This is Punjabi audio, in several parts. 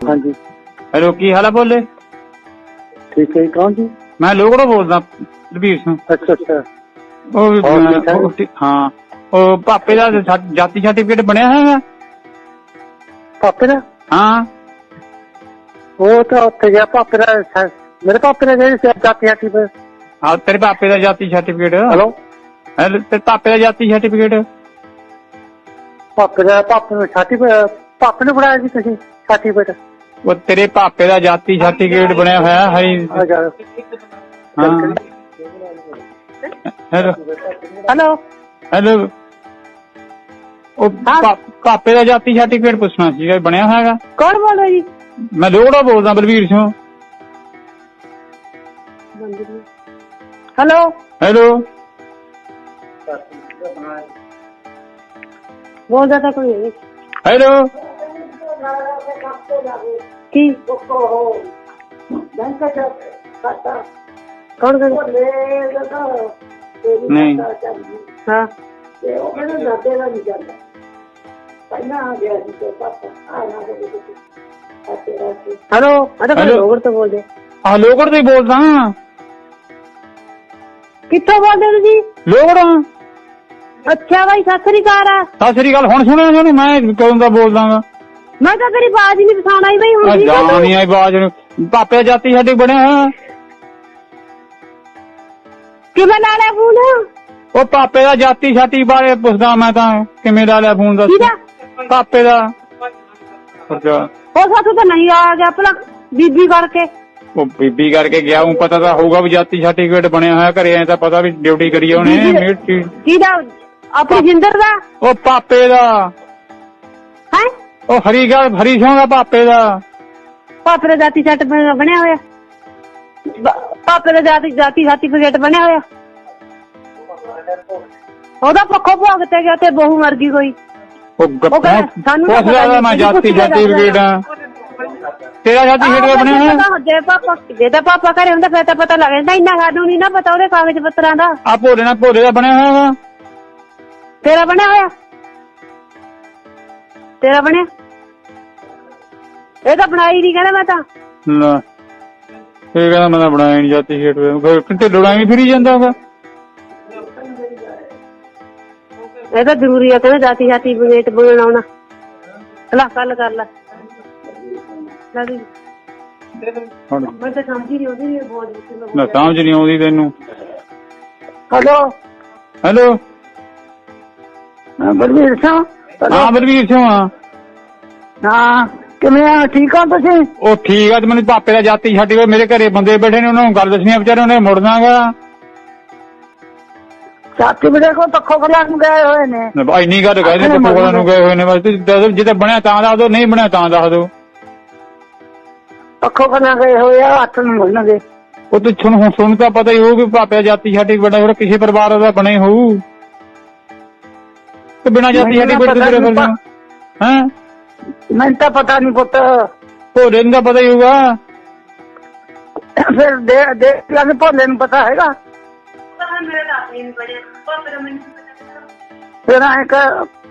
ਹਾਂਜੀ। ਹੈਲੋ ਕੀ ਹਾਲ ਆ ਬੋਲੇ? ਠੀਕ ਹੈ ਜੀ, ਕੌਣ ਜੀ? ਮੈਂ ਲੋਕੜੋ ਬੋਲਦਾ ਰਵੀਰ ਸਿੰਘ। ਅੱਛਾ ਅੱਛਾ। ਉਹ ਹੋਰ ਠੀਕ ਠਾਕ? ਉਹ ਠੀਕ- ਹਾਂ। ਉਹ ਪਾਪੇ ਦਾ ਸਾ- ਜਾਤੀ ਸਰਟੀਫਿਕੇਟ ਬਣਿਆ ਹੈਗਾ ਪਾਪੇ ਦਾ? ਹਾਂ। ਉਹ ਤਾਂ ਉੱਥੇ ਗਿਆ ਪਾਪੇ ਦਾ ਸ- ਮੇਰੇ ਪਾਪੇ ਦਾ ਜਿਹੜੀ ਸਿਰ ਜਾਤੀ ਹੱਟੀ ਪਰ ਹਾਂ ਤੇਰੇ ਪਾਪੇ ਦਾ ਜਾਤੀ ਸਰਟੀਫਿਕੇਟ। ਹਲੋ? ਹੈਲੋ ਤੇ ਪਾਪੇ ਦਾ ਜਾਤੀ ਸਰਟੀਫਿਕੇਟ? ਪਾਪੇ ਦਾ ਪਾਪੇ ਨੂੰ ਛਾਤੀ ਪਾਪੇ ਨੂੰ ਫੜਾਇਆ ਜੀ ਤੁਸੀਂ ਛਾਤੀ ਪਰ ਉਹ ਤੇਰੇ ਪਾਪੇ ਦਾ ਜਾਤੀ ਸਰਟੀਫਿਕੇਟ ਬਣਿਆ ਹੋਇਆ ਹਰੀ। ਹਾਂ। ਹੈਲੋ। ਹਲੋ। ਹੈਲੋ। ਉਹ ਪਾ- ਪਾਪੇ ਦਾ ਜਾਤੀ ਸਰਟੀਫਿਕੇਟ ਪੁੱਛਣਾ ਸੀਗਾ ਬਣਿਆ ਹੋਇਆਗਾ ਕੌਣ ਬੋਲ ਰਿਹਾ ਜੀ? ਮੈਂ ਲੋਕੜੋ ਬੋਲਦਾ ਬਲਵੀਰ ਸਿੰਘ। ਹਲੋ। ਹੈਲੋ। ਬੋਲਦਾ ਤਾਂ ਕੋਈ ਨਹੀਂ। ਹੈਲੋ। ਕੀ ਕੌਣ ਕਰ ਨਹੀਂ ਹਾਂ ਹਲੋ ਅਰੇ ਕੋਈ Hello? ਲੋਗਰ ਤੋਂ ਬੋਲਦੇ ਆ ਲੋਕੜ ਤੋਂ ਹੀ ਬੋਲਦਾ ਕਿੱਥੋਂ ਬੋਲਦੇ ਹੋ ਤੁਸੀਂ ਲੋਕੜੋਂ ਅੱਛਾ ਬਾਈ ਸਤਿ ਸ੍ਰੀ ਅਕਾਲ ਆ ਸਤਿ ਸ੍ਰੀ ਅਕਾਲ ਹੁਣ ਸੁਣਿਆ ਤੁਹਾਨੂੰ ਮੈਂ ਕਦੋਂ ਦਾ ਬੋਲਦਾਗਾ ਮੈਂ ਤਾਂ ਤੇਰੀ ਬਾਜ਼ ਹੀ ਨਹੀਂ ਪਛਾਣ ਆਈ ਬਈ ਹੁਣ ਠੀਕ ਆ ਤੂੰ? ਜਾਣੀ ਆਈ ਬਾਜ ਨੂੰ। ਪਾਪੇ ਜਾਤੀ ਸਾਡੇ ਬਣਿਆ। ਕਿਵੇਂ ਲਾ ਲਿਆ ਫੋਨ? ਉਹ ਪਾਪੇ ਦਾ ਜਾਤੀ ਛਾਤੀ ਬਾਰੇ ਪੁੱਛਦਾ ਮੈਂ ਤਾਂ ਕਿਵੇਂ ਲਾ ਲਿਆ ਫੋਨ ਦੱਸ। ਕਿਹਦਾ? ਪਾਪੇ ਦਾ। ਅੱਛਾ। ਉਹ ਸਾਥੋਂ ਤਾਂ ਨਹੀਂ ਆ ਗਿਆ ਭਲਾ ਬੀਬੀ ਕਰਕੇ। ਉਹ ਬੀਬੀ ਕਰਕੇ ਗਿਆ ਉਹ ਪਤਾ ਤਾਂ ਹੋਊਗਾ ਵੀ ਜਾਤੀ ਸਰਟੀਫਿਕੇਟ ਬਣਿਆ ਹੋਇਆ ਘਰੇ ਐ ਤਾਂ ਪਤਾ ਵੀ ਡਿਊਟੀ ਕਰੀ ਆ ਉਹਨੇ ਬੀਬੀ ਦਾ- ਮਿਹਨਤ। ਕੀ- ਕਿਹਦਾ? ਆਪਣੀ ਜਿੰਦਰ ਦਾ? ਉਹ ਪਾਪੇ ਦਾ। ਹੈ ਉਹ ਹਰੀ ਗੱਲ ਹਰੀ ਸਿੰਘ ਦਾ ਪਾਪੇ ਦਾ। ਪਾਪੇ ਦਾ ਜਾਤੀ ਸੱਟ ਬਣਿਆ ਹੋਇਆ। ਬ- ਪਾਪੇ ਦਾ ਜਾਤੀ ਜਾਤੀ ਸਰਟੀਫਿਕੇਟ ਬਣਿਆ ਹੋਇਆ। ਉਹਦਾ ਪੱਖੋਂ ਭੋਗ ਤੇ ਗਿਆ ਤੇ ਬਹੂ ਮਰ ਗਈ ਕੋਈ। ਉਹ ਗੱਪਾਂ ਕਹਿੰਦਾ, ਸਾਨੂੰ ਤਾਂ ਪਤਾ ਮੈਂ ਨਹੀਂ, ਜਾਤੀ ਪੁੱਛਦਾ ਸਰਟੀਫਿਕੇਟ ਆ ਤੇਰਾ ਜਾਤੀ ਸਰਟੀਫਿਕੇਟ ਬਣਿਆ ਹੋਇਆ? ਜੇ ਪਾਪਾ ਜੇ ਤਾਂ ਪਾਪਾ ਘਰੇ ਹੁੰਦਾ ਫਿਰ ਤਾਂ ਪਤਾ ਲੱਗ ਜਾਂਦਾ। ਇੰਨਾ ਸਾਨੂੰ ਨਹੀਂ ਨਾ ਪਤਾ ਉਹਦੇ ਕਾਗਜ਼ ਪੱਤਰਾਂ ਦਾ। ਆ ਭੋਲੇ ਨਾਲ ਭੋਲੇ ਦਾ ਬਣਿਆ ਹੋਇਆ ਵਾ। ਤੇਰਾ ਬਣਿਆ ਹੋਇਆ? ਤੇਰਾ ਬਣਿਆ? ਇਹ ਤਾਂ ਬਣਾਈ ਨਹੀਂ ਕਹਿੰਦਾ ਮੈਂ ਤਾਂ। ਲੈ ਇਹ ਕਹਿੰਦਾ ਮੈਂ ਤਾਂ ਬਣਾਇਆ ਨਹੀਂ ਜਾਤੀ ਸਰਟੀਫਿਕੇਟ ਕਿਤੇ ਲੜਾਈ ਫਿਰੀ ਜਾਂਦਾ ਵਾ? ਇਹ ਤਾਂ ਜ਼ਰੂਰੀ ਆ ਕਹਿੰਦਾ ਜਾਤੀ ਜਾਤੀ ਬਗੇਟ ਬਣਾਉਣਾ ਲੈ ਕੱਲ ਕਰ ਲੈ। ਲੈ ਵੀ। ਹੁਣ। ਮੈਂ ਤਾਂ ਸਮਝੀ ਨਹੀਂ ਵੀ ਬਹੁਤ ਮੁਸ਼ਕਿਲ ਨਾ ਸਮਝ ਨਹੀਂ ਆਉਂਦੀ ਤੈਨੂੰ। ਹਲੋ। ਹੈਲੋ। ਬਲਵੀਰ ਸਿੰਘ ਹਾਂ ਬਲਵੀਰ ਸਿੰਘ ਆ ਹਾਂ ਕਿਵੇਂ ਆ? ਠੀਕ ਹੋ ਤੁਸੀਂ? ਉਹ ਠੀਕ ਆ ਤੇ ਮੈਨੂੰ ਪਾਪੇ ਦਾ ਜਾਤੀ ਸਰਟੀਫਿਕੇਟ ਮੇਰੇ ਘਰੇ ਬੰਦੇ ਬੈਠੇ ਨੇ ਉਹਨਾਂ ਨੂੰ ਗੱਲ ਦੱਸਣੀ ਆ ਵਿਚਾਰੇ ਉਹਨੇ ਮੁੜਨਾਗਾ ਸਾਥੀ ਵੀਰੇ ਕੋ ਪੱਖੋ ਖਲਾ ਨੂੰ ਗਏ ਹੋਏ ਨੇ। ਭਾਈ ਨਹੀਂ ਗੱਲ ਕਹਿੰਦੇ ਪਟੋਲਾ ਨੂੰ ਗਏ ਹੋਏ ਨੇ ਬਸ ਜਿੱਤੇ ਬਣਿਆ ਤਾਂ ਦੱਸ ਦਿਓ ਨਹੀਂ ਬਣਿਆ ਤਾਂ ਦੱਸ ਦਿਓ। ਪੱਖੋ ਖਲਾ ਗਏ ਹੋਏ ਆ ਹੱਥ ਨੂੰ ਮਿਲਣਗੇ ਉਹ ਤੇ ਤੁਹਾਨੂੰ ਹੁਣ ਸੁਣ ਤਾਂ ਪਤਾ ਹੀ ਹੋਊ ਕਿ ਪਾਪੇ ਦਾ ਜਾਤੀ ਸਰਟੀਫਿਕੇਟ ਹੋਰ ਕਿਸੇ ਪਰਿਵਾਰ ਦਾ ਬਣੇ ਹੋਊ। ਤੇ ਬਿਨਾਂ ਜਾਤੀ ਸਰਟੀਫਿਕੇਟ ਦੇ ਨਹੀਂ ਫਿਰਦੇ ਹਾਂ? ਮੈਨੂੰ ਤਾਂ ਪਤਾ ਨਹੀਂ ਪੁੱਤ। ਭੋਲੇ ਨੂੰ ਤਾਂ ਪਤਾ ਹੀ ਹੋਊਗਾ। ਫਿਰ ਦੇ ਦੇ ਭੋਲੇ ਨੂੰ ਪਤਾ ਹੈਗਾ। ਫਿਰ ਐ ਕਿ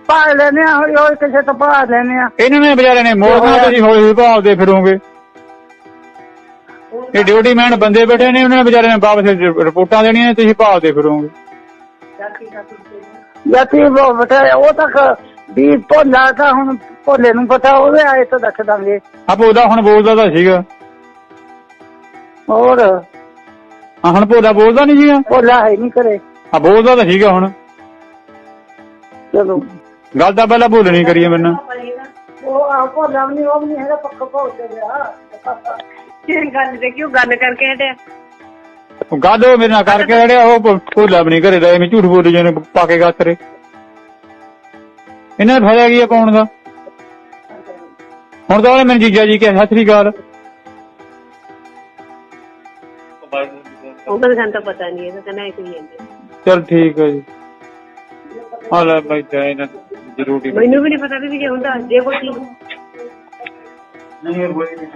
ਪਾ ਲੈਨੇ ਆ ਹੌਲੀ ਹੌਲੀ ਕਿਸੇ ਤੋਂ ਪਾ ਲੈਨੇ ਆ ਇਹਨਾਂ ਨੇ ਵਿਚਾਰੇ ਨੇ ਮੋੜਨਾ ਤੁਸੀਂ ਹੌਲੀ ਹੌਲੀ ਭਾਲਦੇ ਫਿਰੋਗੇ। ਇਹ ਡਿਊਟੀ ਮੈਨ ਬੰਦੇ ਬੈਠੇ ਨੇ ਉਹਨਾਂ ਨੇ ਵਿਚਾਰੇ ਨੇ ਵਾਪਸ ਰਿਪੋਰਟਾਂ ਦੇਣੀਆਂ ਨੇ ਤੁਸੀਂ ਭਾਲਦੇ ਫਿਰੋਗੇ। ਯਾਤੀ ਉਹ ਬਟਾ ਉਹ ਤੱਕ ਵੀ ਭੋਲਾ ਤਾਂ ਹੁਣ ਭੋਲੇ ਨੂੰ ਪਤਾ ਉਹਦੇ ਆਏ ਤਾਂ ਦੱਸ ਦਾਂਗੇ। ਆਪ ਉਹਦਾ ਹੁਣ ਬੋਲਦਾ ਤਾਂ ਸੀਗਾ। ਹੋਰ? ਹਾਂ ਹੁਣ ਭੋਲਾ ਬੋਲਦਾ ਨਹੀਂ ਸੀਗਾ? ਭੋਲਾ ਹੈ ਨਹੀਂ ਕਰੇ ਆ ਬੋਲਦਾ ਤਾਂ ਸੀਗਾ ਹੁਣ। ਚਲੋ। ਗੱਲ ਤਾਂ ਪਹਿਲਾਂ ਭੁੱਲ ਨਹੀਂ ਕਰੀਏ ਮੈਨੂੰ ਉਹ ਆ ਭੋਲਾ ਵੀ ਨਹੀਂ ਉਹ ਵੀ ਨਹੀਂ ਹੈਗਾ ਪੱਕਾ ਭੋਲ ਕੇ ਗਿਆ ਗੱਲ ਤੇ ਕਿਉਂ ਗੱਲ ਕਰਕੇ ਹਟਿਆ। ਉਹ ਗੱਲ ਉਹ ਮੇਰੇ ਨਾਲ ਕਰਕੇ ਰੜਿਆ ਉਹ ਭੋਲਾ ਵੀ ਨਹੀਂ ਘਰੇ ਦਾ ਐਵੇਂ ਝੂਠ ਬੋਲੀ ਜਾਂਦੇ ਪਾ ਕੇ ਗੱਤ ਰੇ। ਇਹਨਾਂ ਦਾ ਫਾਇਦਾ ਕੀ ਆ ਪਾਉਣ ਦਾ? ਹੁਣ ਤਾਂ ਉਹਨੇ ਮੈਨੂੰ ਜੀਜਾ ਜੀ ਕਿਹਾ ਸਤਿ ਸ੍ਰੀ ਅਕਾਲ। ਉਹਨਾਂ ਨੂੰ ਤਾਂ ਪਤਾ ਨਹੀਂ ਇਹ ਕਹਿੰਦਾ ਇੱਕ ਹੀ ਚਲ ਠੀਕ ਹੈ ਜੀ। ਆ ਲੈ ਬਾਈ ਜਾਏ ਨਾ ਜ਼ਰੂਰੀ ਮੈਨੂੰ ਵੀ ਨਹੀਂ ਪਤਾ ਵੀ ਜੇ ਹੁੰਦਾ ਜੇ ਕੋਈ ਨਹੀਂ ਕੋਈ ਨਹੀਂ।